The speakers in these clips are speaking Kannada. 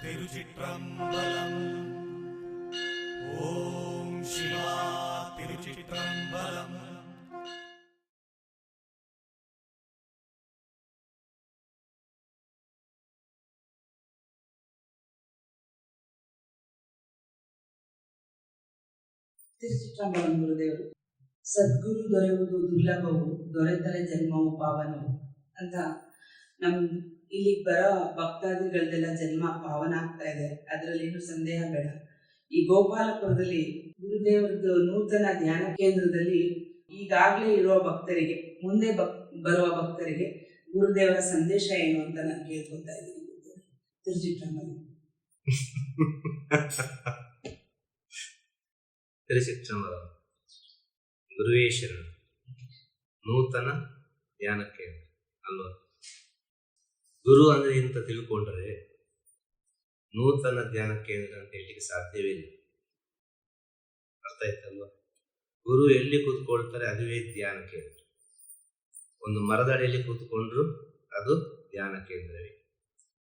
திருச்சிற்றம்பலம் ஓம் சிவா திருச்சிற்றம்பலம் ತಿರುಚಿಟ್ರಂಬಲಂ ಗುರುದೇವರು ಸದ್ಗುರು ದೊರೆಯುವುದು ದುರ್ಲಭವು ದೊರೆತರೆ ಜನ್ಮವು ಪಾವನವು ಅಂತ ನಮ್ ಇಲ್ಲಿಗೆ ಬರೋ ಭಕ್ತಾದಿಗಳದೆಲ್ಲ ಜನ್ಮ ಪಾವನ ಆಗ್ತಾ ಇದೆ. ಅದರಲ್ಲಿ ಏನು ಸಂದೇಹ ಬೇಡ. ಈ ಗೋಪಾಲಪುರದಲ್ಲಿ ಗುರುದೇವರದ್ದು ನೂತನ ಧ್ಯಾನ ಕೇಂದ್ರದಲ್ಲಿ ಈಗಾಗಲೇ ಇರುವ ಭಕ್ತರಿಗೆ, ಮುಂದೆ ಭಕ್, ಬರುವ ಭಕ್ತರಿಗೆ ಗುರುದೇವರ ಸಂದೇಶ ಏನು ಅಂತ ನಾನು ಕೇಳ್ಕೊತಾ ಇದ್ದೀನಿ ಗುರುದೇವರು. ಗುರುವೇಶ್ವರ ನೂತನ ಧ್ಯಾನ ಕೇಂದ್ರ ಅಲ್ವಾ? ಗುರು ಅಂದ್ರೆ ಇಂತ ತಿಳ್ಕೊಂಡ್ರೆ ನೂತನ ಧ್ಯಾನ ಕೇಂದ್ರ ಅಂತ ಹೇಳಲಿಕ್ಕೆ ಸಾಧ್ಯವಿಲ್ಲ ಅರ್ಥ ಆಯ್ತಲ್ವಾ? ಗುರು ಎಲ್ಲಿ ಕೂತ್ಕೊಳ್ತಾರೆ ಅದುವೇ ಧ್ಯಾನ ಕೇಂದ್ರ. ಒಂದು ಮರದಡಿಯಲ್ಲಿ ಕೂತ್ಕೊಂಡ್ರು ಅದು ಧ್ಯಾನ ಕೇಂದ್ರವೇ.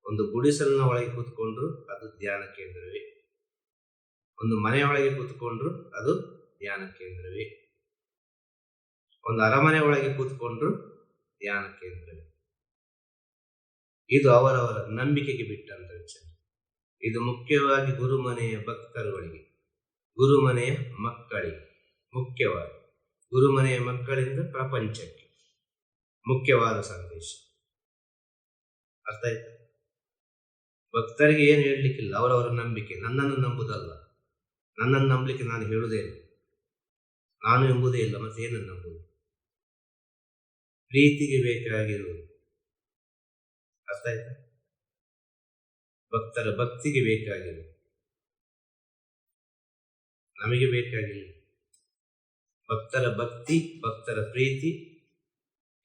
ಒಂದು ಗುಡಿಸಲಿನ ಒಳಗೆ ಕೂತ್ಕೊಂಡ್ರು ಅದು ಧ್ಯಾನ ಕೇಂದ್ರವೇ. ಒಂದು ಮನೆಯೊಳಗೆ ಕೂತ್ಕೊಂಡ್ರು ಅದು ಧ್ಯಾನ ಕೇಂದ್ರವೇ. ಒಂದು ಅರಮನೆ ಒಳಗೆ ಕೂತ್ಕೊಂಡ್ರು ಧ್ಯಾನ ಕೇಂದ್ರವೇ. ಇದು ಅವರವರ ನಂಬಿಕೆಗೆ ಬಿಟ್ಟಂತ ವಿಚಾರ. ಇದು ಮುಖ್ಯವಾಗಿ ಗುರುಮನೆಯ ಭಕ್ತರುಗಳಿಗೆ, ಗುರುಮನೆಯ ಮಕ್ಕಳಿಗೆ ಮುಖ್ಯವಾಗಿ ಗುರುಮನೆಯ ಮಕ್ಕಳಿಂದ ಪ್ರಪಂಚಕ್ಕೆ ಮುಖ್ಯವಾದ ಸಂದೇಶ. ಅರ್ಥ ಆಯ್ತಾ? ಭಕ್ತರಿಗೆ ಏನು ಹೇಳಲಿಕ್ಕಿಲ್ಲ, ಅವರವರ ನಂಬಿಕೆ, ನನ್ನನ್ನು ನಂಬುದಲ್ಲ. ನನ್ನನ್ನು ನಂಬಲಿಕ್ಕೆ ನಾನು ಹೇಳುವುದೇ ಇಲ್ಲ. ನಾನು ಎಂಬುದೇ ಇಲ್ಲ ಮತ್ತೆ ಏನನ್ನು ನಂಬುದು ಪ್ರೀತಿಗೆ ಬೇಕಾಗಿರುವುದು. ಅರ್ಥ ಆಯ್ತಾ ಭಕ್ತರ ಭಕ್ತಿಗೆ ಬೇಕಾಗಿಲ್ಲ. ನಮಗೆ ಬೇಕಾಗಿಲ್ಲ. ಭಕ್ತರ ಭಕ್ತಿ, ಭಕ್ತರ ಪ್ರೀತಿ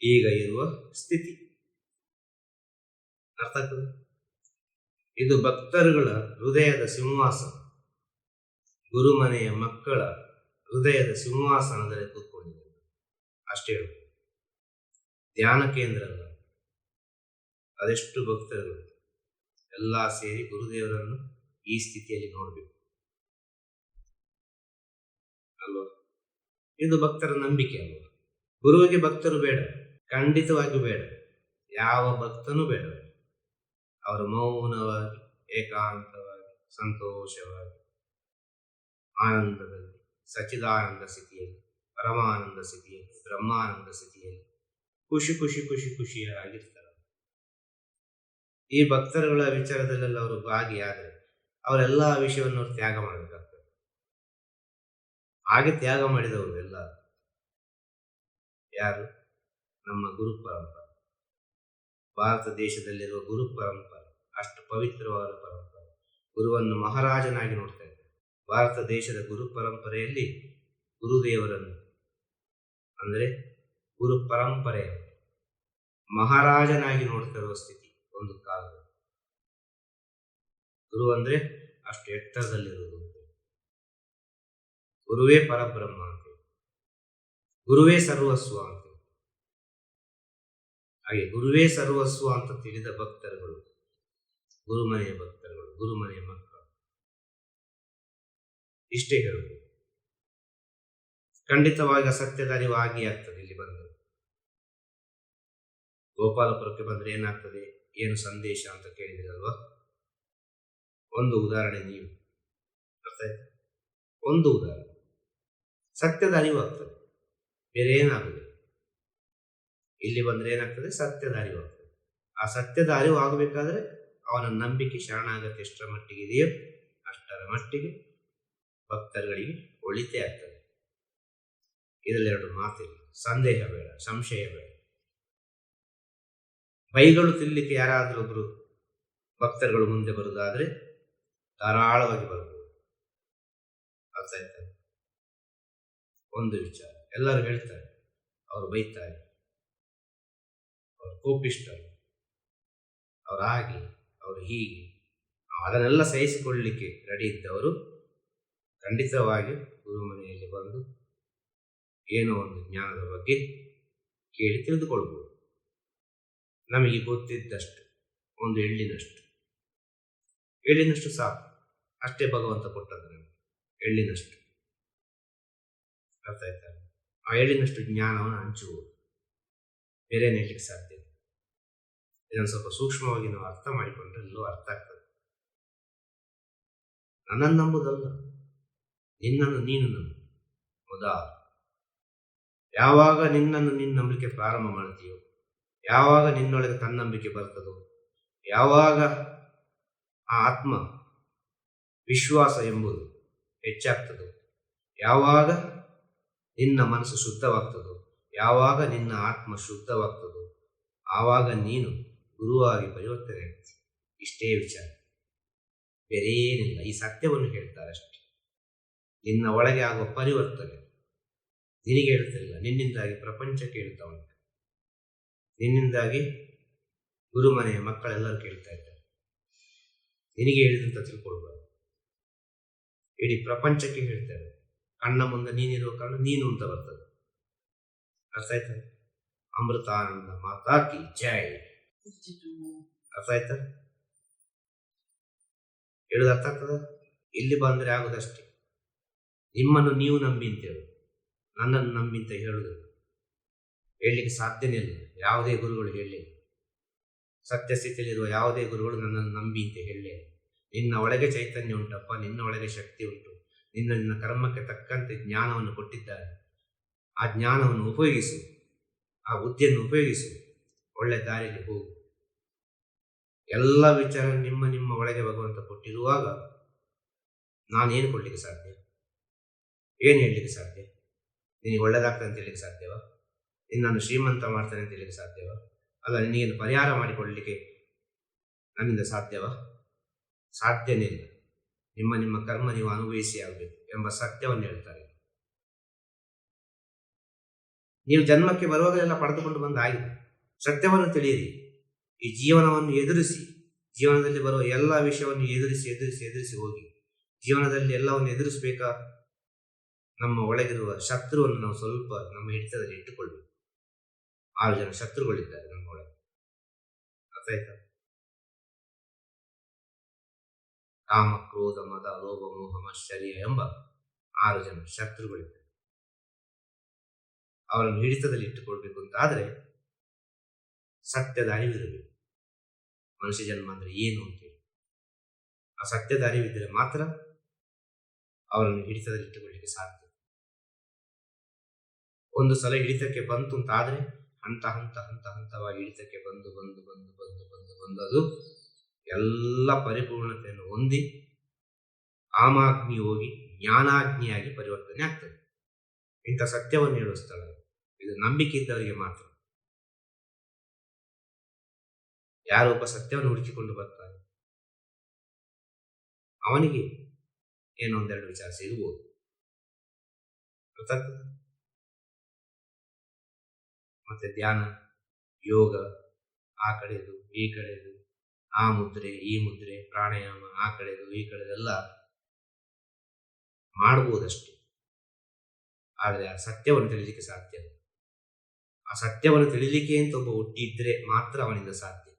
ಈಗ ಇರುವ ಸ್ಥಿತಿ. ಅರ್ಥ ಆಗ್ತದೆ? ಇದು ಭಕ್ತರುಗಳ ಹೃದಯದ ಸಿಂಹಾಸನ. ಗುರುಮನೆಯ ಮಕ್ಕಳ ಹೃದಯದ ಸಿಂಹಾಸನದಲ್ಲಿ ಕೂತ್ಕೊಂಡಿದೆ ಅಷ್ಟೇ ಧ್ಯಾನ ಕೇಂದ್ರ ಅದೆಷ್ಟು ಭಕ್ತರು ಎಲ್ಲ ಸೇರಿ ಗುರುದೇವರನ್ನು ಈ ಸ್ಥಿತಿಯಲ್ಲಿ ನೋಡಬೇಕು. ಅಲ್ವಾ? ಇದು ಭಕ್ತರ ನಂಬಿಕೆ ಅಲ್ವಾ? ಗುರುವಿಗೆ ಭಕ್ತರು ಬೇಡ ಖಂಡಿತವಾಗಿ ಬೇಡ. ಯಾವ ಭಕ್ತನೂ ಬೇಡ. ಅವರು ಮೌನವಾಗಿ, ಏಕಾಂತವಾಗಿ, ಸಂತೋಷವಾಗಿ, ಆನಂದದಲ್ಲಿ ಸಚಿದಾನಂದ ಸ್ಥಿತಿಯಲ್ಲಿ, ಪರಮಾನಂದ ಸ್ಥಿತಿಯಲ್ಲಿ, ಬ್ರಹ್ಮಾನಂದ ಸ್ಥಿತಿಯಲ್ಲಿ ಖುಷಿ ಖುಷಿ ಖುಷಿ ಖುಷಿಯಾಗಿರ್ತಾರೆ. ಈ ಭಕ್ತರುಗಳ ವಿಚಾರದಲ್ಲೆಲ್ಲ ಅವರು ಭಾಗಿಯಾದರೆ ಅವರೆಲ್ಲ ವಿಷಯವನ್ನು ಅವ್ರು ತ್ಯಾಗ ಮಾಡಬೇಕಾಗ್ತದೆ. ಹಾಗೆ ತ್ಯಾಗ ಮಾಡಿದವರು ಎಲ್ಲ ಯಾರು? ನಮ್ಮ ಗುರು ಪರಂಪರೆ. ಭಾರತ ದೇಶದಲ್ಲಿರುವ ಗುರು ಪರಂಪರೆ, ಅಷ್ಟು ಪವಿತ್ರವಾದ ಪರಂಪರೆ. ಗುರುವನ್ನು ಮಹಾರಾಜನಾಗಿ ನೋಡ್ತಾ ಇದ್ದಾರೆ. ಭಾರತ ದೇಶದ ಗುರು ಪರಂಪರೆಯಲ್ಲಿ ಗುರುದೇವರನ್ನು, ಅಂದರೆ ಗುರು ಪರಂಪರೆಯ ಮಹಾರಾಜನಾಗಿ ನೋಡ್ತಾ ಇರುವ ಸ್ಥಿತಿ ಒಂದು ಕಾಲದಲ್ಲಿ ಗುರು ಅಂದ್ರೆ ಅಷ್ಟು ಎತ್ತರದಲ್ಲಿರುವುದು ಗುರುವೇ ಪರಬ್ರಹ್ಮ ಅಂತ. ಗುರುವೇ ಸರ್ವಸ್ವ ಅಂತ. ಹಾಗೆ ಗುರುವೇ ಸರ್ವಸ್ವ ಅಂತ ತಿಳಿದ ಭಕ್ತರುಗಳು, ಗುರುಮನೆಯ ಭಕ್ತರುಗಳು, ಗುರುಮನೆಯ ಮಕ್ಕಳು. ಇಷ್ಟೇ ಹೇಳುವುದು. ಖಂಡಿತವಾಗಿ ಅಸತ್ಯದ ಅರಿವು ಆಗಿ ಆಗ್ತದೆ ಇಲ್ಲಿ ಬಂದು. ಗೋಪಾಲಪುರಕ್ಕೆ ಬಂದರೆ ಏನಾಗ್ತದೆ? ಏನು ಸಂದೇಶ ಅಂತ ಕೇಳಿದಿರಲ್ವಾ? ಒಂದು ಉದಾಹರಣೆ ನೀವು ಅರ್ಥ ಆಯ್ತಾ? ಒಂದು ಉದಾಹರಣೆ. ಸತ್ಯದ ಅರಿವು ಆಗ್ತದೆ ಬೇರೆ ಏನಾಗುತ್ತೆ ಇಲ್ಲಿ ಬಂದ್ರೆ ಏನಾಗ್ತದೆ? ಸತ್ಯದ ಅರಿವು ಆಗ್ತದೆ ಆ ಸತ್ಯದ ಅರಿವು ಆಗಬೇಕಾದ್ರೆ ಅವನ ನಂಬಿಕೆ ಶರಣಾಗತಿ ಎಷ್ಟರ ಮಟ್ಟಿಗೆ ಇದೆಯೋ ಅಷ್ಟರ ಮಟ್ಟಿಗೆ ಭಕ್ತರುಗಳಿಗೆ ಒಳಿತೇ ಆಗ್ತದೆ. ಇದರಲ್ಲೆರಡು ಮಾತಿಲ್ಲ. ಸಂದೇಹ ಬೇಡ, ಸಂಶಯ ಬೇಡ. ಬೈಗಳು ತಿನ್ನಲಿಕ್ಕೆ ಯಾರಾದರೂ ಒಬ್ಬರು ಭಕ್ತರುಗಳು ಮುಂದೆ ಬರುವುದಾದ್ರೆ ಧಾರಾಳವಾಗಿ ಬರ್ಬೋದು ಅರ್ಥ ಆಯ್ತಾ ಒಂದು ವಿಚಾರ. ಎಲ್ಲರೂ ಹೇಳ್ತಾರೆ. ಅವರು ಬೈತಾರೆ. ಅವರು ಕೋಪಿಷ್ಟರು. ಅವ್ರು ಹಾಗೆ, ಅವರು ಹೀಗೆ. ಅದನ್ನೆಲ್ಲ ಸಹಿಸಿಕೊಳ್ಳಲಿಕ್ಕೆ ರೆಡಿ ಇದ್ದವರು ಖಂಡಿತವಾಗಿ ಗುರುಮನೆಯಲ್ಲಿ ಬಂದು ಏನೋ ಒಂದು ಜ್ಞಾನದ ಬಗ್ಗೆ ಕೇಳಿ ತಿಳಿದುಕೊಳ್ಬೋದು. ನಮಗೆ ಗೊತ್ತಿದ್ದಷ್ಟು, ಒಂದು ಎಳ್ಳಿನಷ್ಟು. ಎಳ್ಳಿನಷ್ಟು ಸಾಕು. ಅಷ್ಟೇ ಭಗವಂತ ಕೊಟ್ಟದ್ದು ಎಳ್ಳಿನಷ್ಟು. ಅರ್ಥ ಆಯ್ತಾ? ಆ ಎಳ್ಳಿನಷ್ಟು ಜ್ಞಾನವನ್ನು ಹಂಚುವುದು ಬೇರೆ ನೆಲ್ಲಿಕ್ಕೆ ಸಾಧ್ಯ. ಇದನ್ನು ಸ್ವಲ್ಪ ಸೂಕ್ಷ್ಮವಾಗಿ ನಾವು ಅರ್ಥ ಮಾಡಿಕೊಂಡ್ರೆ ಎಲ್ಲೋ ಅರ್ಥ ಆಗ್ತದೆ. ನನ್ನನ್ನು ನಂಬುದಲ್ಲ, ನಿನ್ನನ್ನು ನೀನು ನಂಬು. ಹೌದಾ? ಯಾವಾಗ ನಿನ್ನನ್ನು ನಿನ್ನ ನಂಬಿಕೆ ಪ್ರಾರಂಭ ಮಾಡ್ತೀಯೋ, ಯಾವಾಗ ನಿನ್ನೊಳಗೆ ತನ್ನಂಬಿಕೆ ಬರ್ತದೋ, ಯಾವಾಗ ಆ ಆತ್ಮ ವಿಶ್ವಾಸ ಎಂಬುದು ಹೆಚ್ಚಾಗ್ತದೋ? ಯಾವಾಗ ನಿನ್ನ ಮನಸ್ಸು ಶುದ್ಧವಾಗ್ತದೋ? ಯಾವಾಗ ನಿನ್ನ ಆತ್ಮ ಶುದ್ಧವಾಗ್ತದೋ? ಆವಾಗ ನೀನು ಗುರುವಾಗಿ ಪರಿವರ್ತನೆ ಇಷ್ಟೇ ವಿಚಾರ. ಬೇರೇನಿಲ್ಲ ಈ ಸತ್ಯವನ್ನು ಹೇಳ್ತಾರೆ ಅಷ್ಟೆ ನಿನ್ನ ಒಳಗೆ ಆಗುವ ಪರಿವರ್ತನೆ. ನಿನಗೆ ಹೇಳ್ತಿಲ್ಲ. ನಿನ್ನಿಂದಾಗಿ ಪ್ರಪಂಚ ಹೇಳ್ತಾ ಉಂಟು ನಿನ್ನಿಂದಾಗಿ ಗುರುಮನೆಯ ಮಕ್ಕಳೆಲ್ಲರೂ ಕೇಳ್ತಾ ಇದ್ದಾರೆ. ನಿನಗೆ ಹೇಳಿದಂತ ತಿಳ್ಕೊಳ್ಬಾರ್ದು. ಇಡೀ ಪ್ರಪಂಚಕ್ಕೆ ಹೇಳ್ತಾರೆ ಕಣ್ಣ ಮುಂದೆ ನೀನಿರುವ ಕಾರಣ ನೀನು ಅಂತ ಬರ್ತದೆ. ಅರ್ಥ ಆಯ್ತಾ? ಅಮೃತಾನಂದ ಮಾತಾಕಿ ಜೈ. ಅರ್ಥ ಆಯ್ತಾ? ಹೇಳುದು ಅರ್ಥ ಆಗ್ತದ? ಇಲ್ಲಿ ಬಂದ್ರೆ ಆಗುದಷ್ಟೇ. ನಿಮ್ಮನ್ನು ನೀವು ನಂಬಿ ಅಂತ ಹೇಳು ನನ್ನನ್ನು ನಂಬಿ ಅಂತ ಹೇಳುದು. ಹೇಳಲಿಕ್ಕೆ ಸಾಧ್ಯನೇ ಇಲ್ಲ. ಯಾವುದೇ ಗುರುಗಳು ಹೇಳಲಿಲ್ಲ ಸತ್ಯಸ್ಥಿತಿಯಲ್ಲಿರುವ ಯಾವುದೇ ಗುರುಗಳು ನನ್ನನ್ನು ನಂಬಿ ಅಂತ ಹೇಳಲಿಲ್ಲ ನಿನ್ನ ಒಳಗೆ ಚೈತನ್ಯ ಉಂಟಪ್ಪ, ನಿನ್ನ ಒಳಗೆ ಶಕ್ತಿ ಉಂಟು. ನಿನ್ನ ನಿನ್ನ ಕರ್ಮಕ್ಕೆ ತಕ್ಕಂತೆ ಜ್ಞಾನವನ್ನು ಕೊಟ್ಟಿದ್ದಾರೆ. ಆ ಜ್ಞಾನವನ್ನು ಉಪಯೋಗಿಸು. ಆ ಬುದ್ಧಿಯನ್ನು ಉಪಯೋಗಿಸು. ಒಳ್ಳೆ ದಾರಿಯಲ್ಲಿ ಹೋಗು. ಎಲ್ಲ ವಿಚಾರ ನಿಮ್ಮ ನಿಮ್ಮ ಒಳಗೆ ಭಗವಂತ ಕೊಟ್ಟಿರುವಾಗ ನಾನೇನು ಕೊಡ್ಲಿಕ್ಕೆ ಸಾಧ್ಯ? ಏನು ಹೇಳಲಿಕ್ಕೆ ಸಾಧ್ಯ? ನಿನಗೆ ಒಳ್ಳೇದಾಗ್ತದೆ ಅಂತ ಹೇಳಲಿಕ್ಕೆ ಸಾಧ್ಯವಾ? ನಿನ್ನನ್ನು ಶ್ರೀಮಂತ ಮಾಡ್ತಾನೆ ಅಂತ ಹೇಳಲಿಕ್ಕೆ ಸಾಧ್ಯವಾ? ಅಲ್ಲ, ನಿನಗೇನು ಪರಿಹಾರ ಮಾಡಿಕೊಳ್ಳಲಿಕ್ಕೆ ನನ್ನಿಂದ ಸಾಧ್ಯವಾ? ಸಾಧ್ಯನೇ ಇಲ್ಲ ನಿಮ್ಮ ನಿಮ್ಮ ಕರ್ಮ ನೀವು ಅನುಭವಿಸಿ ಆಗಬೇಕು ಎಂಬ ಸತ್ಯವನ್ನು ಹೇಳ್ತಾರೆ. ನೀವು ಜನ್ಮಕ್ಕೆ ಬರುವಾಗಲೆಲ್ಲ ಪಡೆದುಕೊಂಡು ಬಂದ ಆಗಿದೆ. ಸತ್ಯವನ್ನು ತಿಳಿಯಿರಿ. ಈ ಜೀವನವನ್ನು ಎದುರಿಸಿ, ಜೀವನದಲ್ಲಿ ಬರುವ ಎಲ್ಲ ವಿಷಯವನ್ನು ಎದುರಿಸಿ ಎದುರಿಸಿ ಎದುರಿಸಿ ಹೋಗಿ, ಜೀವನದಲ್ಲಿ ಎಲ್ಲವನ್ನು ಎದುರಿಸಬೇಕಾ? ನಮ್ಮ ಒಳಗಿರುವ ಶತ್ರುವನ್ನು ನಾವು ಸ್ವಲ್ಪ ನಮ್ಮ ಹಿಡಿತದಲ್ಲಿ ಇಟ್ಟುಕೊಳ್ಬೇಕು. ಆರು ಜನ ಶತ್ರುಗಳಿದ್ದಾರೆ ನಮ್ಮ ಒಳಗೆ. ಅರ್ಥ ಆಯ್ತಾ ಕಾಮ ಕ್ರೋಧ ಮದ ಲೋಭ ಮೋಹ ಆಶ್ಚರ್ಯ ಎಂಬ ಆರು ಜನ ಶತ್ರುಗಳಿದ್ದಾರೆ. ಅವರನ್ನು ಹಿಡಿತದಲ್ಲಿ ಇಟ್ಟುಕೊಳ್ಬೇಕು ಅಂತ ಆದರೆ ಸತ್ಯದ ಅರಿವಿರಬೇಕು ಮನುಷ್ಯ ಜನ್ಮ ಅಂದರೆ ಏನು ಅಂತೇಳಿ ಆ ಸತ್ಯದ ಅರಿವಿದ್ದರೆ ಮಾತ್ರ ಅವರನ್ನು ಹಿಡಿತದಲ್ಲಿ ಇಟ್ಟುಕೊಳ್ಳಿಕ್ಕೆ ಸಾಧ್ಯ. ಒಂದು ಸಲ ಹಿಡಿತಕ್ಕೆ ಬಂತು ಅಂತ ಆದ್ರೆ ಹಂತ ಹಂತ ಹಂತ ಹಂತವಾಗಿ ಹಿಡಿತಕ್ಕೆ ಬಂದು ಬಂದು ಬಂದು ಬಂದು ಬಂದು ಬಂದು ಅದು ಎಲ್ಲ ಪರಿಪೂರ್ಣತೆಯನ್ನು ಹೊಂದಿ ಆಮಾಗ್ನಿ ಹೋಗಿ ಜ್ಞಾನಾಗ್ನಿಯಾಗಿ ಪರಿವರ್ತನೆ ಆಗ್ತದೆ. ಇಂಥ ಸತ್ಯವನ್ನು ಹೇಳುವ ಸ್ಥಳ ಇದು ನಂಬಿಕೆ ಇದ್ದವರಿಗೆ ಮಾತ್ರ. ಯಾರೊಬ್ಬ ಸತ್ಯವನ್ನು ಹುಡುಕಿಕೊಂಡು ಬರ್ತಾನೆ? ಅವನಿಗೆ ಏನೋ ಒಂದೆರಡು ವಿಚಾರ ಸಿಗಬಹುದು. ಮತ್ತೆ ಧ್ಯಾನ, ಯೋಗ, ಆ ಕಡೆದು, ಈ ಕಡೆದು. ಆ ಮುದ್ರೆ, ಈ ಮುದ್ರೆ, ಪ್ರಾಣಾಯಾಮ, ಆ ಕಡೆದು ಈ ಕಡೆದೆಲ್ಲ ಮಾಡಬಹುದಷ್ಟೇ ಆದರೆ ಆ ಸತ್ಯವನ್ನು ತಿಳಿಲಿಕ್ಕೆ ಸಾಧ್ಯ ಆ ಸತ್ಯವನ್ನು ತಿಳಿಲಿಕ್ಕೆ ಅಂತ ಒಬ್ಬ ಹುಟ್ಟಿದ್ರೆ ಮಾತ್ರ ಅವನಿಂದ ಸಾಧ್ಯ.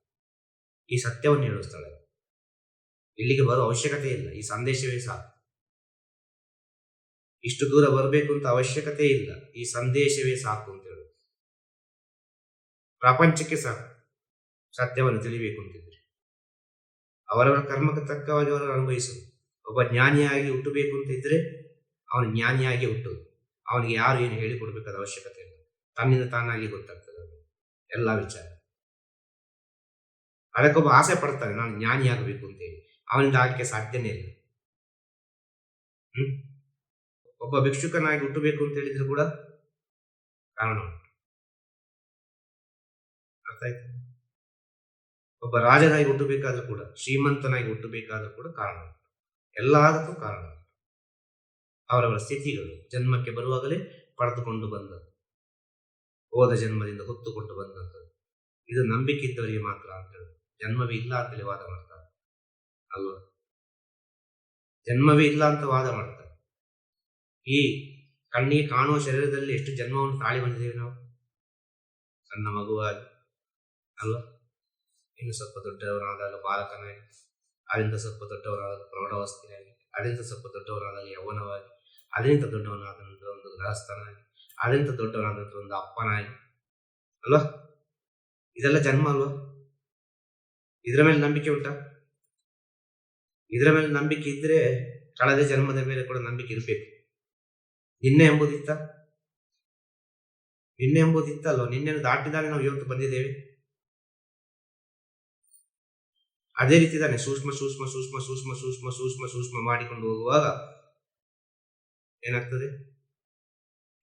ಈ ಸತ್ಯವನ್ನು ಹೇಳುವ ಸ್ಥಳ ಇಲ್ಲಿಗೆ ಬರೋ ಅವಶ್ಯಕತೆ ಇಲ್ಲ. ಈ ಸಂದೇಶವೇ ಸಾಕು. ಇಷ್ಟು ದೂರ ಬರಬೇಕು ಅಂತ ಅವಶ್ಯಕತೆ ಇಲ್ಲ. ಈ ಸಂದೇಶವೇ ಸಾಕು ಅಂತ ಹೇಳುದು ಪ್ರಪಂಚಕ್ಕೆ ಸಾಕು. ಸತ್ಯವನ್ನು ತಿಳಿಬೇಕು ಅಂತಿದ್ರೆ ಅವರವರ ಕರ್ಮಕ್ಕೆ ತಕ್ಕವಾಗಿ ಅವರು ಅನುಭವಿಸು ಒಬ್ಬ ಜ್ಞಾನಿಯಾಗಿ ಹುಟ್ಟಬೇಕು ಅಂತ ಇದ್ರೆ ಅವನು ಜ್ಞಾನಿಯಾಗಿ ಹುಟ್ಟು ಅವನಿಗೆ ಯಾರು ಏನು ಹೇಳಿಕೊಡ್ಬೇಕಾದ ಅವಶ್ಯಕತೆ ಇಲ್ಲ. ತನ್ನಿಂದ ತಾನಾಗಿ ಗೊತ್ತಾಗ್ತದೆ ಎಲ್ಲ ವಿಚಾರ. ಅದಕ್ಕೊಬ್ಬ ಆಸೆ ಪಡ್ತಾನೆ, ನಾನು ಜ್ಞಾನಿಯಾಗಬೇಕು ಅಂತೇಳಿ ಅವನಿಂದ ಆಗಲಿಕ್ಕೆ ಸಾಧ್ಯನೇ ಇಲ್ಲ. ಒಬ್ಬ ಭಿಕ್ಷುಕನಾಗಿ ಹುಟ್ಟಬೇಕು ಅಂತ ಹೇಳಿದ್ರು ಕೂಡ ಕಾರಣ ಉಂಟು. ಅರ್ಥ ಆಯ್ತು? ಒಬ್ಬ ರಾಜನಾಗಿ ಹುಟ್ಟಬೇಕಾದ್ರೂ ಕೂಡ, ಶ್ರೀಮಂತನಾಗಿ ಹುಟ್ಟಬೇಕಾದ್ರೂ ಕೂಡ ಕಾರಣ ಎಲ್ಲದಕ್ಕೂ ಕಾರಣ ಅವರವರ ಸ್ಥಿತಿಗಳು ಜನ್ಮಕ್ಕೆ ಬರುವಾಗಲೇ ಪಡೆದುಕೊಂಡು ಬಂದದ್ದು. ಹೋದ ಜನ್ಮದಿಂದ ಹೊತ್ತುಕೊಂಡು ಬಂದಂಥದ್ದು. ಇದು ನಂಬಿಕೆ ಇದ್ದವರಿಗೆ ಮಾತ್ರ ಅಂತ ಜನ್ಮವೇ ಇಲ್ಲ ಅಂತೇಳಿ ವಾದ ಮಾಡ್ತಾರೆ. ಅಲ್ವ? ಜನ್ಮವೇ ಇಲ್ಲ ಅಂತ ವಾದ ಮಾಡ್ತಾರೆ. ಈ ಕಣ್ಣಿಗೆ ಕಾಣುವ ಶರೀರದಲ್ಲಿ ಎಷ್ಟು ಜನ್ಮವನ್ನು ತಾಳಿ ಬಂದಿದ್ದೇವೆ ನಾವು? ಸಣ್ಣ ಮಗುವಾಗಿ. ಅಲ್ವಾ? ಇನ್ನು ಸ್ವಲ್ಪ ದೊಡ್ಡವರಾದಾಗ ಬಾಲಕನಾಗಿ ಅದರಿಂದ ಸ್ವಲ್ಪ ದೊಡ್ಡವರಾದಾಗ ಪ್ರೌಢಾವಸ್ಥೆಯಾಗಿ ಅದರಿಂದ ಸ್ವಲ್ಪ ದೊಡ್ಡವರಾದಾಗ ಯೌವನವಾಗಿ ಅದರಿಂದ ದೊಡ್ಡವನಾದ ಒಂದು ಗೃಹಸ್ಥನಾಗಿ ಅದರಿಂದ ದೊಡ್ಡವನಾದ ನಂತರ ಒಂದು ಅಪ್ಪನಾಗಿ ಅಲ್ವಾ? ಇದೆಲ್ಲ ಜನ್ಮ ಅಲ್ವಾ? ಇದರ ಮೇಲೆ ನಂಬಿಕೆ ಉಂಟ? ಇದರ ಮೇಲೆ ನಂಬಿಕೆ ಇದ್ರೆ ಕಳೆದ ಜನ್ಮದ ಮೇಲೆ ಕೂಡ ನಂಬಿಕೆ ಇರಬೇಕು. ನಿನ್ನೆ ಎಂಬುದಿತ್ತ? ನಿನ್ನೆ ಎಂಬುದಿತ್ತಲ್ವ? ನಿನ್ನೆ ದಾಟಿದಾಗ ನಾವು ಇವತ್ತು ಬಂದಿದ್ದೇವೆ. ಅದೇ ರೀತಿ ತಾನೆ ಸೂಕ್ಷ್ಮ ಸೂಕ್ಷ್ಮ ಸೂಕ್ಷ್ಮ ಸೂಕ್ಷ್ಮ ಸೂಕ್ಷ್ಮ ಸೂಕ್ಷ್ಮ ಸೂಕ್ಷ್ಮ ಮಾಡಿಕೊಂಡು ಹೋಗುವಾಗ ಏನಾಗ್ತದೆ?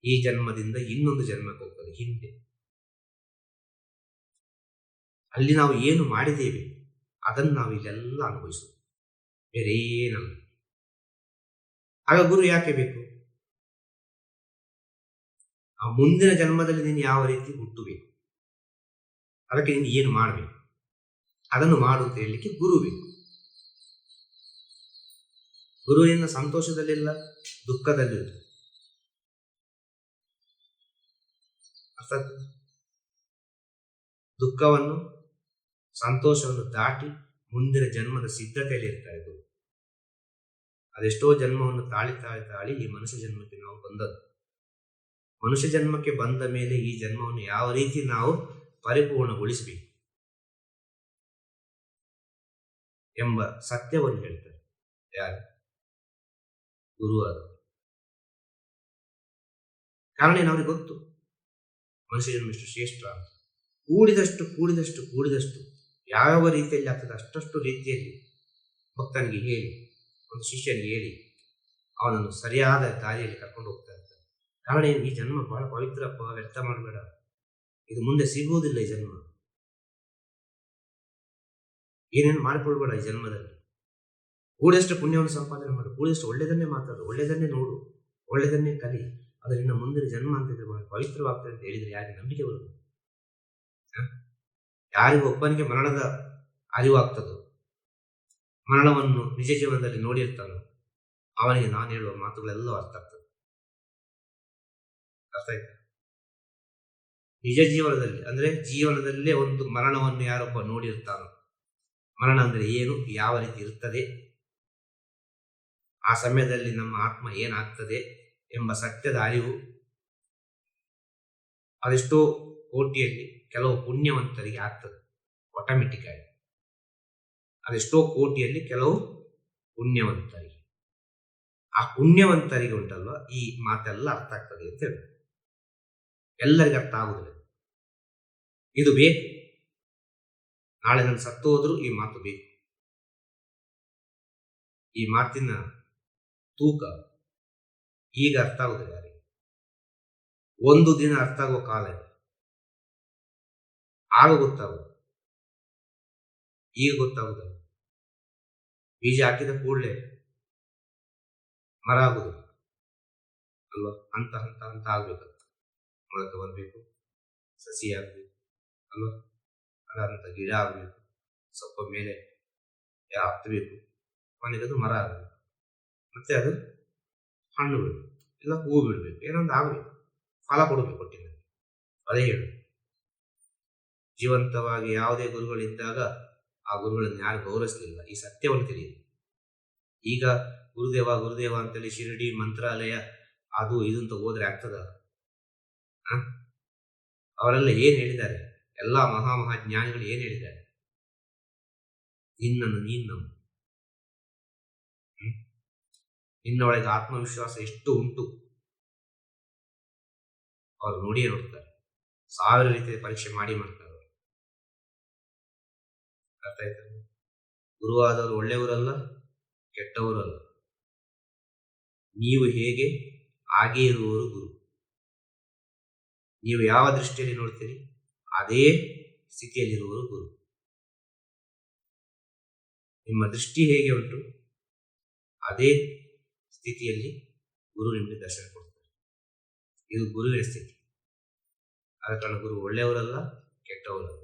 ಈ ಜನ್ಮದಿಂದ ಇನ್ನೊಂದು ಜನ್ಮಕ್ಕೆ ಹೋಗ್ತದೆ, ಹಿಂದೆ. ಅಲ್ಲಿ ನಾವು ಏನು ಮಾಡಿದ್ದೇವೆ, ಅದನ್ನು ನಾವು ಇಲ್ಲೆಲ್ಲ ಅನುಭವಿಸೋದು. ಬೇರೆ ಏನಲ್ಲ. ಆಗ ಗುರು ಯಾಕೆ ಬೇಕು? ಆ ಮುಂದಿನ ಜನ್ಮದಲ್ಲಿ ನೀನು ಯಾವ ರೀತಿ ಹುಟ್ಟಬೇಕು? ಅದಕ್ಕೆ ನೀನು ಏನು ಮಾಡಬೇಕು? ಅದನ್ನು ಮಾಡು ಅಂತ ಹೇಳಲಿಕ್ಕೆ ಗುರು ಬೇಕು. ಗುರುವಿನ ಸಂತೋಷದಲ್ಲಿಲ್ಲ ದುಃಖದಲ್ಲಿಲ್ಲ ಅರ್ಥಾತ್? ದುಃಖವನ್ನು, ಸಂತೋಷವನ್ನು ದಾಟಿ ಮುಂದಿನ ಜನ್ಮದ ಸಿದ್ಧತೆಯಲ್ಲಿ ಇರ್ತಾರೆ ಗುರು. ಅದೆಷ್ಟೋ ಜನ್ಮವನ್ನು ತಾಳಿ ತಾಳಿ ತಾಳಿ ಈ ಮನುಷ್ಯ ಜನ್ಮಕ್ಕೆ ನಾವು ಬಂದದ್ದು. ಮನುಷ್ಯ ಜನ್ಮಕ್ಕೆ ಬಂದ ಮೇಲೆ ಈ ಜನ್ಮವನ್ನು ಯಾವ ರೀತಿ ನಾವು ಪರಿಪೂರ್ಣಗೊಳಿಸಬೇಕು? ಎಂಬ ಸತ್ಯವನ್ನು ಹೇಳ್ತಾರೆ. ಯಾರು? ಗುರುವಾದ ಕಾರಣ ಏನು ಅವ್ರಿಗೆ ಗೊತ್ತು? ಮನುಷ್ಯ ಜನ್ಮ ಎಷ್ಟು ಶ್ರೇಷ್ಠ ಅಂತ. ಕೂಡಿದಷ್ಟು ಕೂಡಿದಷ್ಟು ಕೂಡಿದಷ್ಟು ಯಾವ್ಯಾವ ರೀತಿಯಲ್ಲಿ ಆಗ್ತದೆ ಅಷ್ಟಷ್ಟು ರೀತಿಯಲ್ಲಿ ಭಕ್ತನಿಗೆ ಹೇಳಿ, ಒಂದು ಶಿಷ್ಯನಿಗೆ ಹೇಳಿ ಅವನನ್ನು ಸರಿಯಾದ ದಾರಿಯಲ್ಲಿ ಕರ್ಕೊಂಡು ಹೋಗ್ತಾ ಇರ್ತಾರೆ ಕಾರಣ ಏನು? ಈ ಜನ್ಮ ಬಹಳ ಪವಿತ್ರಪ್ಪ ವ್ಯರ್ಥ ಮಾಡಬೇಡ. ಇದು ಮುಂದೆ ಸಿಗುವುದಿಲ್ಲ ಈ ಜನ್ಮ. ಏನೇನು ಮಾಡಿಕೊಳ್ಬೇಡ ಈ ಜನ್ಮದಲ್ಲಿ. ಕೂಡಷ್ಟು ಪುಣ್ಯವನ್ನು ಸಂಪಾದನೆ ಮಾಡು, ಕೂಡಷ್ಟು ಒಳ್ಳೆಯದನ್ನೇ ಮಾತಾಡು ಒಳ್ಳೆಯದನ್ನೇ ನೋಡು ಒಳ್ಳೆಯದನ್ನೇ ಕಲಿ ಅದರಿಂದ ಮುಂದಿನ ಜನ್ಮ ಅಂತ ಇದ್ರೆ ಬಹಳ ಪವಿತ್ರವಾಗ್ತದೆ ಅಂತ ಹೇಳಿದರೆ ಯಾರಿಗೆ ನಂಬಿಕೆ ಬರುದು ಹ? ಯಾರಿಗೂ ಒಬ್ಬನಿಗೆ ಮರಣದ ಅರಿವಾಗ್ತದೋ ಮರಣವನ್ನು ನಿಜ ಜೀವನದಲ್ಲಿ ನೋಡಿರ್ತಾನೋ, ಅವನಿಗೆ ನಾನು ಹೇಳುವ ಮಾತುಗಳೆಲ್ಲ ಅರ್ಥ ಆಗ್ತದೆ. ಅರ್ಥ ಆಯ್ತಾ? ನಿಜ ಜೀವನದಲ್ಲಿ, ಅಂದ್ರೆ ಜೀವನದಲ್ಲೇ ಒಂದು ಮರಣವನ್ನು ಯಾರೊಬ್ಬ ನೋಡಿರ್ತಾನೋ ಮರಣ ಅಂದರೆ ಏನು, ಯಾವ ರೀತಿ ಇರ್ತದೆ, ಆ ಸಮಯದಲ್ಲಿ ನಮ್ಮ ಆತ್ಮ ಏನಾಗ್ತದೆ ಎಂಬ ಸತ್ಯದ ಅರಿವು ಅದೆಷ್ಟೋ ಕೋಟಿಯಲ್ಲಿ ಕೆಲವು ಪುಣ್ಯವಂತರಿಗೆ ಆಗ್ತದೆ ಆಟೋಮೆಟಿಕ್ ಆಗಿ ಅದೆಷ್ಟೋ ಕೋಟಿಯಲ್ಲಿ ಕೆಲವು ಪುಣ್ಯವಂತರಿಗೆ. ಆ ಪುಣ್ಯವಂತರಿಗೆ ಉಂಟಲ್ವ? ಈ ಮಾತೆಲ್ಲ ಅರ್ಥ ಆಗ್ತದೆ ಅಂತ ಹೇಳಿ ಎಲ್ಲರಿಗೂ ಅರ್ಥ ಆಗುದಿಲ್ಲ. ಇದು ಬೇಕು. ನಾಳೆ ನಾನು ಸತ್ತು ಹೋದ್ರೂ ಈ ಮಾತು ಬೇಕು. ಈ ಮಾತಿನ ತೂಕ ಈಗ ಅರ್ಥ ಆಗುದಿಲ್ಲ ಯಾರಿಗೆ? ಒಂದು ದಿನ ಅರ್ಥ ಆಗೋ ಕಾಲ ಇದೆ. ಆಗ ಗೊತ್ತಾಗುದು ಈಗ ಗೊತ್ತಾಗುದಿಲ್ಲ ಬೀಜ ಹಾಕಿದ ಕೂಡಲೇ ಮರ ಆಗುದು ಅಲ್ವ? ಹಂತ ಹಂತ ಹಂತ ಆಗ್ಬೇಕಂತ ಮೊಳಕೆ ಬರಬೇಕು. ಸಸಿ ಆಗಬೇಕು. ಅಲ್ವಾ? ಅದಾದಂತ ಗಿಡ ಆಗಬೇಕು ಸ್ವಲ್ಪ ಮೇಲೆ ಹತ್ತಬೇಕು ಕೊನೆಗೆ ಅದು ಮರ ಆಗಬೇಕು. ಮತ್ತೆ ಅದು ಹಣ್ಣು ಬಿಡಬೇಕು, ಇಲ್ಲ ಹೂವು ಬಿಡಬೇಕು, ಏನೊಂದು ಆಗಬೇಕು, ಫಲ ಕೊಡಬೇಕು ಕೊಟ್ಟಿನಲ್ಲಿ ಅದೇ ಹೇಳು. ಜೀವಂತವಾಗಿ ಯಾವುದೇ ಗುರುಗಳಿದ್ದಾಗ ಆ ಗುರುಗಳನ್ನು ಯಾರು ಗೌರವಿಸಲಿಲ್ಲ. ಈ ಸತ್ಯವನ್ನು ತಿಳಿಯಿರಿ. ಈಗ ಗುರುದೇವ ಗುರುದೇವ ಅಂತೇಳಿ ಶಿರಡಿ, ಮಂತ್ರಾಲಯ, ಅದು ಇದು ಅಂತ ಹೋದ್ರೆ ಆಗ್ತದ? ಅವರೆಲ್ಲ ಏನು ಹೇಳಿದ್ದಾರೆ? ಎಲ್ಲ ಮಹಾ ಮಹಾ ಜ್ಞಾನಿಗಳು ಏನ್ ಹೇಳಿದ್ದಾರೆ? ನಿನ್ನನ್ನು ನೀನ್ ನಂಬು? ನಿನ್ನೊಳಗೆ ಆತ್ಮವಿಶ್ವಾಸ ಎಷ್ಟು ಉಂಟು? ಅವರು ನೋಡಿಯೇ ನೋಡ್ತಾರೆ. ಸಾವಿರ ರೀತಿಯ ಪರೀಕ್ಷೆ ಮಾಡಿ ಮಾಡ್ತಾರೆ ಅರ್ಥ ಆಯ್ತಾ? ಗುರುವಾದವರು ಒಳ್ಳೆಯವರಲ್ಲ, ಕೆಟ್ಟವರಲ್ಲ. ನೀವು ಹೇಗೆ? ಹಾಗೆ ಇರುವವರು ಗುರು. ನೀವು ಯಾವ ದೃಷ್ಟಿಯಲ್ಲಿ ನೋಡ್ತೀರಿ? ಅದೇ ಸ್ಥಿತಿಯಲ್ಲಿರುವವರು ಗುರು. ನಿಮ್ಮ ದೃಷ್ಟಿ ಹೇಗೆ ಉಂಟು? ಅದೇ ಸ್ಥಿತಿಯಲ್ಲಿ ಗುರು ನಿಮಗೆ ದರ್ಶನ ಕೊಡ್ತಾರೆ. ಇದು ಗುರುವಿನ ಸ್ಥಿತಿ. ಆದ ಕಾರಣ ಗುರು ಒಳ್ಳೆಯವರಲ್ಲ, ಕೆಟ್ಟವರಲ್ಲ.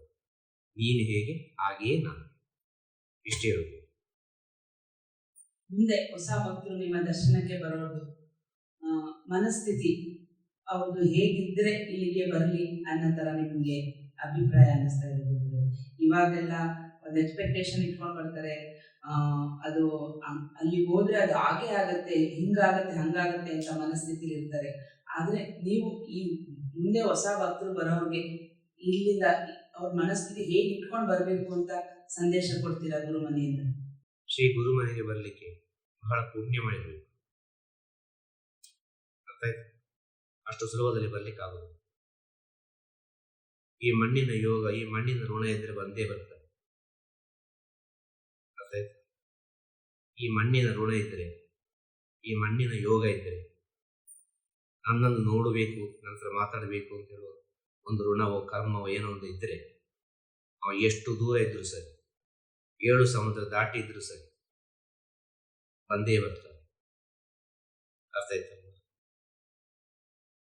ನೀನು ಹೇಗೆ, ಹಾಗೆಯೇ ನಾನು. ಇಷ್ಟೇ ಇರೋದು ಮುಂದೆ ಹೊಸ ಭಕ್ತರು ನಿಮ್ಮ ದರ್ಶನಕ್ಕೆ ಬರೋದು. ಮನಸ್ಥಿತಿ. ಅವರು ಹೇಗಿದ್ರೆ ಇಲ್ಲಿಗೆ ಬರಲಿ ಅನ್ನೋ ತರ ನಿಮಗೆ ಅಭಿಪ್ರಾಯ ಅನ್ನಿಸ್ತಾ ಇರೋದು ಇವಾಗೆಲ್ಲ ಒಂದು ಎಕ್ಸ್ಪೆಕ್ಟೇಷನ್ ಇಟ್ಕೊಂಡು ಬರ್ತಾರೆ. ಅದು ಅಲ್ಲಿ ಹೋದ್ರೆ ಅದು ಹಾಗೆ ಆಗತ್ತೆ, ಹಿಂಗಾಗತ್ತೆ, ಹಂಗಾಗತ್ತೆ ಅಂತ ಮನಸ್ಥಿತಿಲಿ ಇರ್ತಾರೆ. ಆದ್ರೆ ನೀವು ಈ ಮುಂದೆ ಹೊಸ ಭಕ್ತರು ಬರೋರಿಗೆ ಇಲ್ಲಿಂದ ಅವ್ರ ಮನಸ್ಥಿತಿ ಹೇಗೆ ಇಟ್ಕೊಂಡು ಬರಬೇಕು ಅಂತ ಸಂದೇಶ ಕೊಡ್ತೀರಾ ಗುರು ಮನೆಯಿಂದ? ಶ್ರೀ ಗುರು ಮನೆಗೆ ಬರಲಿಕ್ಕೆ ಬಹಳ ಪುಣ್ಯ ಮಾಡಿರಬೇಕು ಅರ್ಥ ಆಯ್ತಾ? ಅಷ್ಟು ಸುಲಭದಲ್ಲಿ ಬರ್ಲಿಕ್ಕೆ ಆಗುದು ಈ ಮಣ್ಣಿನ ಯೋಗ, ಈ ಮಣ್ಣಿನ ಋಣ ಎಂದರೆ ಬಂದೇ ಬರ್ತದೆ? ಈ ಮಣ್ಣಿನ ಋಣ ಇದ್ರೆ, ಈ ಮಣ್ಣಿನ ಯೋಗ ಇದ್ರೆ, ನನ್ನನ್ನು ನೋಡಬೇಕು, ನಂತರ ಮಾತಾಡಬೇಕು ಅಂತ ಹೇಳುವ ಒಂದು ಋಣವೋ, ಕರ್ಮವೋ ಏನೋ ಒಂದು ಇದ್ರೆ, ಅವ ಎಷ್ಟು ದೂರ ಇದ್ರು ಸರಿ, ಏಳು ಸಮುದ್ರ ದಾಟಿ ಇದ್ರು ಸರಿ, ಬಂದೇ ಬರ್ತದೆ. ಅರ್ಥ ಆಯ್ತಾ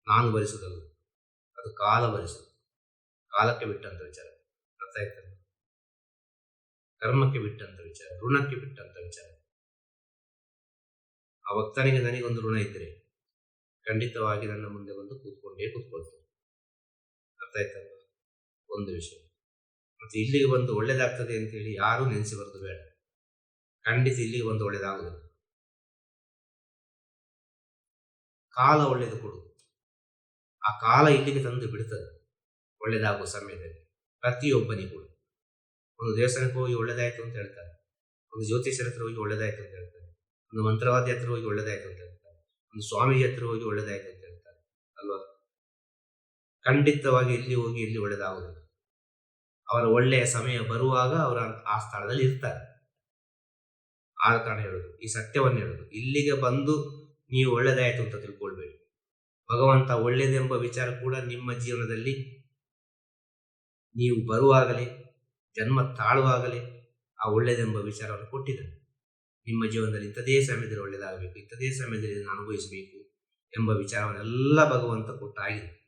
ನಾನು ಭರಿಸೋದಲ್ಲ ಅದು ಕಾಲ ಭರಿಸುವುದು. ಕಾಲಕ್ಕೆ ಬಿಟ್ಟಂತ ವಿಚಾರ ಅರ್ಥ ಆಯ್ತಲ್ಲ ಕರ್ಮಕ್ಕೆ ಬಿಟ್ಟಂತ ವಿಚಾರ, ಋಣಕ್ಕೆ ಬಿಟ್ಟಂತ ವಿಚಾರ. ಆ ಭಕ್ತನಿಗೆ ನನಗೊಂದು ಋಣ ಇದ್ರೆ ಖಂಡಿತವಾಗಿ ನನ್ನ ಮುಂದೆ ಬಂದು ಕೂತ್ಕೊಂಡೇ ಕೂತ್ಕೊಳ್ತೇನೆ. ಅರ್ಥ ಆಯ್ತಲ್ಲ ಒಂದು ವಿಷಯ. ಮತ್ತೆ ಇಲ್ಲಿಗೆ ಬಂದು ಒಳ್ಳೇದಾಗ್ತದೆ ಅಂತೇಳಿ ಯಾರೂ ನೆನೆಸಿ ಬರೋದು ಬೇಡ. ಖಂಡಿತ ಇಲ್ಲಿಗೆ ಬಂದು ಒಳ್ಳೇದಾಗುದಿಲ್ಲ ಕಾಲ ಒಳ್ಳೇದು ಕೊಡುದು ಆ ಕಾಲ ಇಲ್ಲಿಗೆ ತಂದು ಬಿಡ್ತದೆ. ಒಳ್ಳೇದಾಗುವ ಸಮಯದಲ್ಲಿ. ಪ್ರತಿಯೊಬ್ಬನಿಗೂ ಒಂದು ದೇವಸ್ಥಾನಕ್ಕೆ ಹೋಗಿ ಒಳ್ಳೇದಾಯ್ತು ಅಂತ ಹೇಳ್ತಾರೆ. ಒಂದು ಜ್ಯೋತಿಷ್ಯರ ಹತ್ರ ಹೋಗಿ ಒಳ್ಳೇದಾಯ್ತು ಅಂತ ಹೇಳ್ತಾರೆ. ಒಂದು ಮಂತ್ರವಾದಿ ಹತ್ರ ಹೋಗಿ ಒಳ್ಳೇದಾಯ್ತು ಅಂತ ಹೇಳ್ತಾರೆ. ಒಂದು ಸ್ವಾಮೀಜಿ ಹತ್ರ ಹೋಗಿ ಒಳ್ಳೇದಾಯ್ತು ಅಂತ ಹೇಳ್ತಾರೆ. ಅಲ್ವಾ? ಖಂಡಿತವಾಗಿ ಇಲ್ಲಿ ಹೋಗಿ ಇಲ್ಲಿ ಒಳ್ಳೇದಾಗುದಿಲ್ಲ ಅವರ ಒಳ್ಳೆಯ ಸಮಯ ಬರುವಾಗ ಅವರ ಆ ಸ್ಥಳದಲ್ಲಿ ಇರ್ತಾರೆ. ಆದ ಕಾರಣ ಹೇಳುದು. ಈ ಸತ್ಯವನ್ನು ಹೇಳುದು. ಇಲ್ಲಿಗೆ ಬಂದು ನೀವು ಒಳ್ಳೆಯದಾಯಿತು ಅಂತ ತಿಳ್ಕೊಳ್ಬೇಡಿ. ಭಗವಂತ ಒಳ್ಳೆಯದೆಂಬ ವಿಚಾರ ಕೂಡ ನಿಮ್ಮ ಜೀವನದಲ್ಲಿ ನೀವು ಬರುವಾಗಲೇ, ಜನ್ಮ ತಾಳುವಾಗಲೇ ಆ ಒಳ್ಳೆಯದೆಂಬ ವಿಚಾರವನ್ನು ಕೊಟ್ಟಿದ್ದಾನೆ. ನಿಮ್ಮ ಜೀವನದಲ್ಲಿ ಇಂಥದೇ ಸಮಯದಲ್ಲಿ ಒಳ್ಳೆಯದಾಗಬೇಕು ಇಂಥದೇ ಸಮಯದಲ್ಲಿ ಇದನ್ನು ಅನುಭವಿಸಬೇಕು ಎಂಬ ವಿಚಾರವನ್ನೆಲ್ಲ ಭಗವಂತ ಕೊಟ್ಟಾಗಿದೆ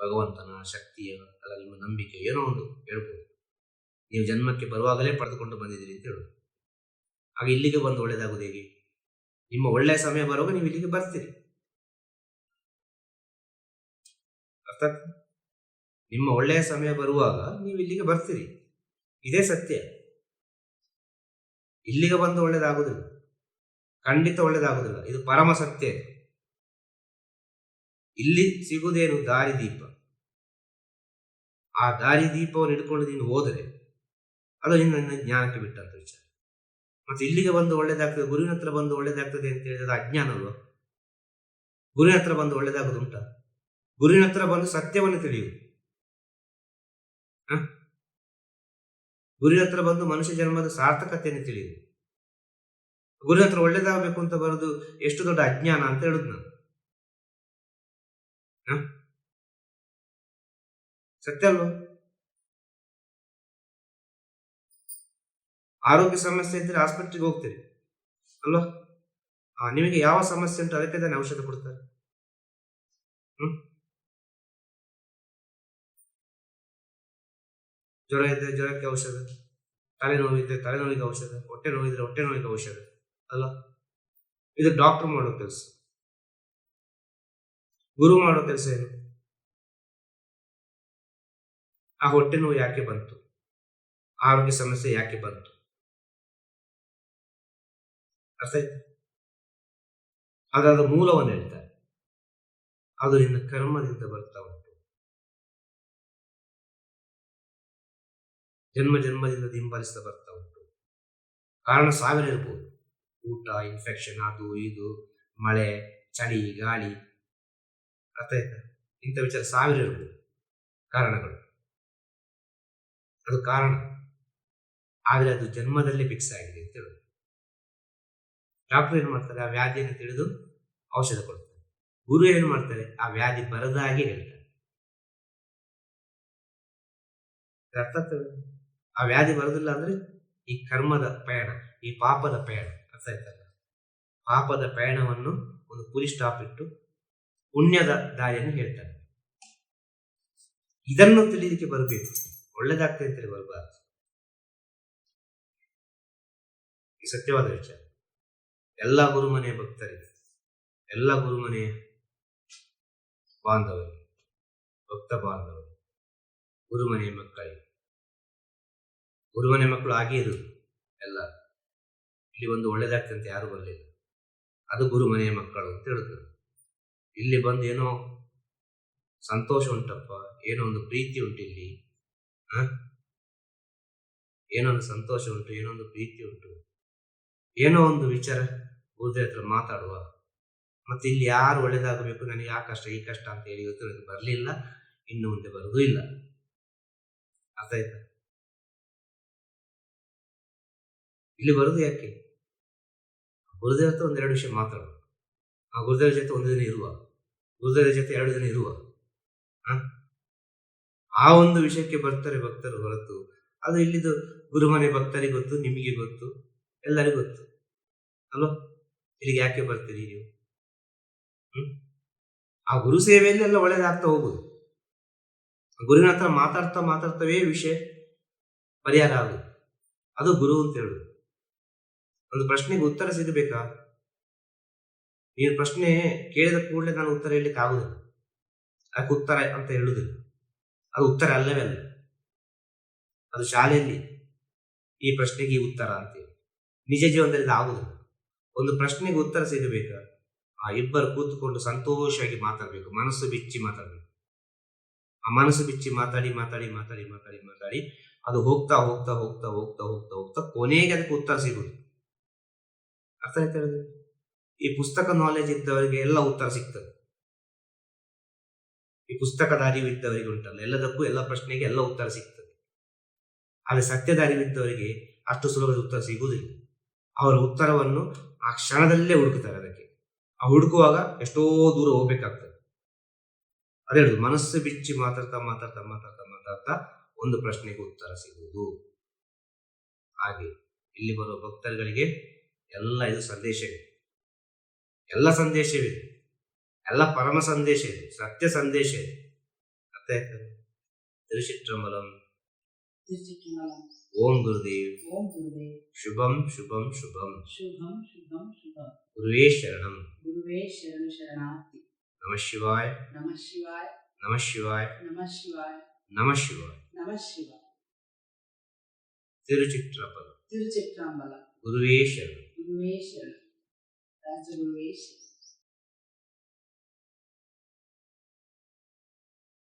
ಭಗವಂತನ ಶಕ್ತಿಯ ಅದರ ನಿಮ್ಮ ನಂಬಿಕೆ ಏನೋ ಒಂದು ಹೇಳ್ಬೋದು. ನೀವು ಜನ್ಮಕ್ಕೆ ಬರುವಾಗಲೇ ಪಡೆದುಕೊಂಡು ಬಂದಿದ್ದೀರಿ ಅಂತ ಹೇಳೋದು. ಆಗ ಇಲ್ಲಿಗೆ ಬಂದು ಒಳ್ಳೆಯದಾಗೋದು ಹೇಗೆ? ನಿಮ್ಮ ಒಳ್ಳೆಯ ಸಮಯ ಬರುವಾಗ ನೀವು ಇಲ್ಲಿಗೆ ಬರ್ತೀರಿ. ಅರ್ಥ ಆಯ್ತಾ? ನಿಮ್ಮ ಒಳ್ಳೆಯ ಸಮಯ ಬರುವಾಗ ನೀವು ಇಲ್ಲಿಗೆ ಬರ್ತೀರಿ. ಇದೇ ಸತ್ಯ. ಇಲ್ಲಿಗೆ ಬಂದು ಒಳ್ಳೇದಾಗುವುದಿಲ್ಲ ಖಂಡಿತ ಒಳ್ಳೇದಾಗುವುದಿಲ್ಲ ಇದು ಪರಮ ಸತ್ಯ. ಇಲ್ಲಿ ಸಿಗುವುದೇನು ದಾರಿದೀಪ ಆ ದಾರಿದೀಪವನ್ನು ಹಿಡ್ಕೊಂಡು ನೀನು ಹೋದರೆ ಅದು ನಿನ್ನ ಜ್ಞಾನಕ್ಕೆ ಬಿಟ್ಟಂತ ವಿಚಾರ. ಮತ್ತೆ ಇಲ್ಲಿಗೆ ಬಂದು ಒಳ್ಳೇದಾಗ್ತದೆ, ಗುರುವಿನ ಹತ್ರ ಬಂದು ಒಳ್ಳೇದಾಗ್ತದೆ ಅಂತ ಹೇಳಿದ್ರೆ ಅಜ್ಞಾನ ಅಲ್ವಾ? ಗುರುವಿನ ಹತ್ರ ಬಂದು ಒಳ್ಳೇದಾಗದು ಉಂಟಾ? ಗುರುವಿನ ಹತ್ರ ಬಂದು ಸತ್ಯವನ್ನು ತಿಳಿಯುವುದು. ಗುರುವಿನ ಹತ್ರ ಬಂದು ಮನುಷ್ಯ ಜನ್ಮದ ಸಾರ್ಥಕತೆಯನ್ನು ತಿಳಿಯಿರಿ. ಗುರಿ ಹತ್ರ ಒಳ್ಳೇದಾಗಬೇಕು ಅಂತ ಬರೋದು ಎಷ್ಟು ದೊಡ್ಡ ಅಜ್ಞಾನ ಅಂತ ಹೇಳುದು ನಾನು? ಸತ್ಯ ಅಲ್ವಾ? ಆರೋಗ್ಯ ಸಮಸ್ಯೆ ಇದ್ರೆ ಆಸ್ಪತ್ರೆಗೆ ಹೋಗ್ತೀರಿ. ಅಲ್ವಾ? ನಿಮಗೆ ಯಾವ ಸಮಸ್ಯೆ ಉಂಟು ಅದಕ್ಕೆ ತಾನೇ ಔಷಧ ಕೊಡ್ತಾರೆ. ಹ್ಮ್ ಜ್ವರ ಇದ್ದರೆ ಜ್ವರಕ್ಕೆ ಔಷಧ ತಲೆನೋವು ಇದ್ರೆ ತಲೆನೋವಿಗೆ ಔಷಧ, ಹೊಟ್ಟೆ ನೋವಿದ್ರೆ ಹೊಟ್ಟೆ ನೋವಿಗೆ ಔಷಧ ಅಲ್ಲ ಇದು ಡಾಕ್ಟರ್ ಮಾಡೋ ಕೆಲಸ. ಗುರು ಮಾಡೋ ಕೆಲಸ ಏನು? ಆ ಹೊಟ್ಟೆ ನೋವು ಯಾಕೆ ಬಂತು? ಆರೋಗ್ಯ ಸಮಸ್ಯೆ ಯಾಕೆ ಬಂತು? ಅರ್ಥ ಅದಾದ ಮೂಲವನ್ನು ಹೇಳ್ತಾರೆ. ಅದು ನಿನ್ನ ಕರ್ಮದಿಂದ ಬರ್ತಾ ಜನ್ಮ ಜನ್ಮದಿಂದ ಹಿಂಬಾಲಿಸ್ತಾ ಬರ್ತಾ ಉಂಟು. ಕಾರಣ ಸಾವಿರ ಇರ್ಬೋದು. ಊಟ ಇನ್ಫೆಕ್ಷನ್ ಅದು, ಇದು, ಮಳೆ, ಚಳಿ, ಗಾಳಿ ಅರ್ಥ ಆಯ್ತಾ ಇಂಥ ವಿಚಾರ ಸಾವಿರ ಇರ್ಬೋದು. ಕಾರಣಗಳು. ಅದು ಕಾರಣ. ಆದರೆ ಅದು ಜನ್ಮದಲ್ಲಿ ಫಿಕ್ಸ್ ಆಗಿದೆ ಅಂತ ಹೇಳುದು. ಡಾಕ್ಟರ್ ಏನು ಮಾಡ್ತಾರೆ? ಆ ವ್ಯಾಧಿಯನ್ನು ತಿಳಿದು ಔಷಧ ಕೊಡ್ತಾರೆ. ಗುರು ಏನು ಮಾಡ್ತಾರೆ? ಆ ವ್ಯಾಧಿ ಬರದ ಹಾಗೆ ಹೇಳ್ತಾರೆ. ಅರ್ಥ ಆ ವ್ಯಾಧಿ ಬರೋದಿಲ್ಲ ಅಂದ್ರೆ ಈ ಕರ್ಮದ ಪಯಣ, ಈ ಪಾಪದ ಪಯಣ ಅರ್ಥ ಆಯ್ತಲ್ಲ? ಪಾಪದ ಪಯಣವನ್ನು ಒಂದು ಪುಲಿ ಸ್ಟಾಪ್ ಇಟ್ಟು ಪುಣ್ಯದ ದಾರಿಯನ್ನು ಹೇಳ್ತಾರೆ. ಇದನ್ನು ತಿಳಿಯಲಿಕ್ಕೆ ಬರಬೇಕು. ಒಳ್ಳೇದಾಗ್ತದೆ ಅಂತೇಳಿ ಬರಬಾರ್ದು. ಈ ಸತ್ಯವಾದ ವಿಚಾರ. ಎಲ್ಲ ಗುರುಮನೆಯ ಭಕ್ತರಿಗೆ, ಎಲ್ಲ ಗುರುಮನೆಯ ಬಾಂಧವರಿಗೆ, ಭಕ್ತ ಬಾಂಧವರು ಗುರುಮನೆಯ ಮಕ್ಕಳಿಗೆ ಗುರುಮನೆ ಮಕ್ಕಳು ಹಾಗೇ ಇರು ಎಲ್ಲ. ಇಲ್ಲಿ ಒಂದು ಒಳ್ಳೇದಾಗ್ತಂತ ಯಾರು ಬರಲಿಲ್ಲ. ಅದು ಗುರು ಮನೆಯ ಮಕ್ಕಳು ಅಂತ ಹೇಳಿದ್ರು ಇಲ್ಲಿ ಬಂದು ಏನೋ ಸಂತೋಷ ಉಂಟಪ್ಪ, ಏನೋ ಒಂದು ಪ್ರೀತಿ ಉಂಟು ಇಲ್ಲಿ. ಏನೋ ಸಂತೋಷ ಉಂಟು, ಏನೋ ಒಂದು ಪ್ರೀತಿ ಉಂಟು. ಏನೋ ಒಂದು ವಿಚಾರ ಗುರುದೇವ ಹತ್ರ ಮಾತಾಡುವ. ಮತ್ತೆ ಇಲ್ಲಿ ಯಾರು ಒಳ್ಳೇದಾಗಬೇಕು, ನನಗೆ ಆ ಕಷ್ಟ, ಈ ಕಷ್ಟ ಅಂತ ಹೇಳಿ ಇವತ್ತು ಬರಲಿಲ್ಲ. ಇನ್ನು ಮುಂದೆ ಬರುವುದೂ ಇಲ್ಲ ಅರ್ಥ ಆಯ್ತಾ? ಇಲ್ಲಿ ಬರುದು ಯಾಕೆ? ಗುರುದೇವ ಹತ್ರ ಒಂದೆರಡು ವಿಷಯ ಮಾತಾಡುವ ಆ ಗುರುದೇವ್ರ ಜೊತೆ ಒಂದು ದಿನ ಇರುವ. ಗುರುದೇವ್ರ ಜೊತೆ ಎರಡು ದಿನ ಇರುವ? ಆ ಒಂದು ವಿಷಯಕ್ಕೆ ಬರ್ತಾರೆ ಭಕ್ತರು ಹೊರತು. ಅದು ಇಲ್ಲಿದು ಗುರುಮನೆ ಭಕ್ತರಿಗೆ ಗೊತ್ತು, ನಿಮಗೆ ಗೊತ್ತು, ಎಲ್ಲರಿಗೂ ಗೊತ್ತು. ಅಲ್ವಾ? ಇಲ್ಲಿಗೆ ಯಾಕೆ ಬರ್ತೀರಿ ನೀವು? ಆ ಗುರು ಸೇವೆಯಲ್ಲಿ ಎಲ್ಲ ಒಳ್ಳೇದಾಗ್ತಾ ಹೋಗುದು. ಗುರುವಿನ ಹತ್ರ ಮಾತಾಡ್ತಾ ಮಾತಾಡ್ತವೇ ವಿಷಯ ಪರಿಹಾರ ಆಗುದು. ಅದು ಗುರು ಅಂತ ಹೇಳುದು. ಒಂದು ಪ್ರಶ್ನೆಗೆ ಉತ್ತರ ಸಿಗಬೇಕಾ ನೀನು ಪ್ರಶ್ನೆ ಕೇಳಿದ ಕೂಡಲೇ ನಾನು ಉತ್ತರ ಹೇಳಲಿಕ್ಕೆ ಆಗುದಿಲ್ಲ. ಅದಕ್ಕೆ ಉತ್ತರ ಅಂತ ಹೇಳುದಿಲ್ಲ? ಅದು ಉತ್ತರ ಅಲ್ಲವೇ ಅಲ್ಲ. ಅದು ಶಾಲೆಯಲ್ಲಿ ಈ ಪ್ರಶ್ನೆಗೆ ಈ ಉತ್ತರ ಅಂತೇಳಿ ನಿಜ ಜೀವನದಲ್ಲಿ ಇದು ಆಗುದಿಲ್ಲ. ಒಂದು ಪ್ರಶ್ನೆಗೆ ಉತ್ತರ ಸಿಗಬೇಕಾ ಆ ಇಬ್ಬರು ಕೂತುಕೊಂಡು ಸಂತೋಷವಾಗಿ ಮಾತಾಡಬೇಕು. ಮನಸ್ಸು ಬಿಚ್ಚಿ ಮಾತಾಡಬೇಕು. ಆ ಮನಸ್ಸು ಬಿಚ್ಚಿ ಮಾತಾಡಿ ಮಾತಾಡಿ ಮಾತಾಡಿ ಮಾತಾಡಿ ಮಾತಾಡಿ ಅದು ಹೋಗ್ತಾ ಹೋಗ್ತಾ ಹೋಗ್ತಾ ಹೋಗ್ತಾ ಹೋಗ್ತಾ ಹೋಗ್ತಾ ಕೊನೆಗೆ ಅದಕ್ಕೆ ಉತ್ತರ ಸಿಗುದು ಅರ್ಥ ಆಯ್ತಾ? ಈ ಪುಸ್ತಕ ನಾಲೆಜ್ ಇದ್ದವರಿಗೆ ಎಲ್ಲ ಉತ್ತರ ಸಿಗ್ತದೆ. ಈ ಪುಸ್ತಕದ ಅರಿವು ಇದ್ದವರಿಗೆ ಉಂಟಲ್ಲ, ಎಲ್ಲದಕ್ಕೂ ಎಲ್ಲ ಪ್ರಶ್ನೆಗೆ ಎಲ್ಲ ಉತ್ತರ ಸಿಗ್ತದೆ. ಆದರೆ ಸತ್ಯದ ಅರಿವಿದ್ದವರಿಗೆ ಅಷ್ಟು ಸುಲಭದ ಉತ್ತರ ಸಿಗುವುದಿಲ್ಲ. ಅವರ ಉತ್ತರವನ್ನು ಆ ಕ್ಷಣದಲ್ಲೇ ಹುಡುಕುತ್ತಾರೆ ಅದಕ್ಕೆ. ಆ ಹುಡುಕುವಾಗ ಎಷ್ಟೋ ದೂರ ಹೋಗ್ಬೇಕಾಗ್ತದೆ. ಅದೇ ಹೇಳುದು, ಮನಸ್ಸು ಬಿಚ್ಚಿ ಮಾತಾಡ್ತಾ ಮಾತಾಡ್ತಾ ಮಾತಾಡ್ತಾ ಮಾತಾಡ್ತಾ ಒಂದು ಪ್ರಶ್ನೆಗೆ ಉತ್ತರ ಸಿಗುವುದು. ಹಾಗೆ ಇಲ್ಲಿ ಬರುವ ಭಕ್ತರುಗಳಿಗೆ ಎಲ್ಲ ಇದು ಸಂದೇಶವಿದೆ ಎಲ್ಲ ಸಂದೇಶವಿದೆ ಎಲ್ಲ ಪರಮ ಸಂದೇಶ ಇದೆ ಸತ್ಯ ಸಂದೇಶ ಇದೆ ಅರ್ಥ ಆಯ್ತದೆ ತಿರುಚಿಟ್ರಂಬಲಂ ತಿರುಚಿಟ್ಟಂಬಲಂ ಓಂ ಗುರುದೇವ್ ಓಂ ಗುರುದೇವ್ ಶುಭಂ ಶುಭಂ ಶುಭಂ ಶುಭಂ ಶುಭಂ ಶುಭಂ ಗುರುವೇ ಶರಣಂ ಗುರುವೇ ಶರಣು ಶರಣಾರ್ಥಿ ನಮ ಶಿವಾಯ ನಮಃ ಶಿವಾಯ ನಮ ಶಿವಾಯ ನಮಃ ಶಿವಾಯ ನಮ ಶಿವಾಯ ನಮಃ ಶಿವಾಯ ತಿರುಚಿಟ್ರಪದ ತಿರುಚಿಟ್ರಾಂಬಲ ಗುರುವೇ duration as duration.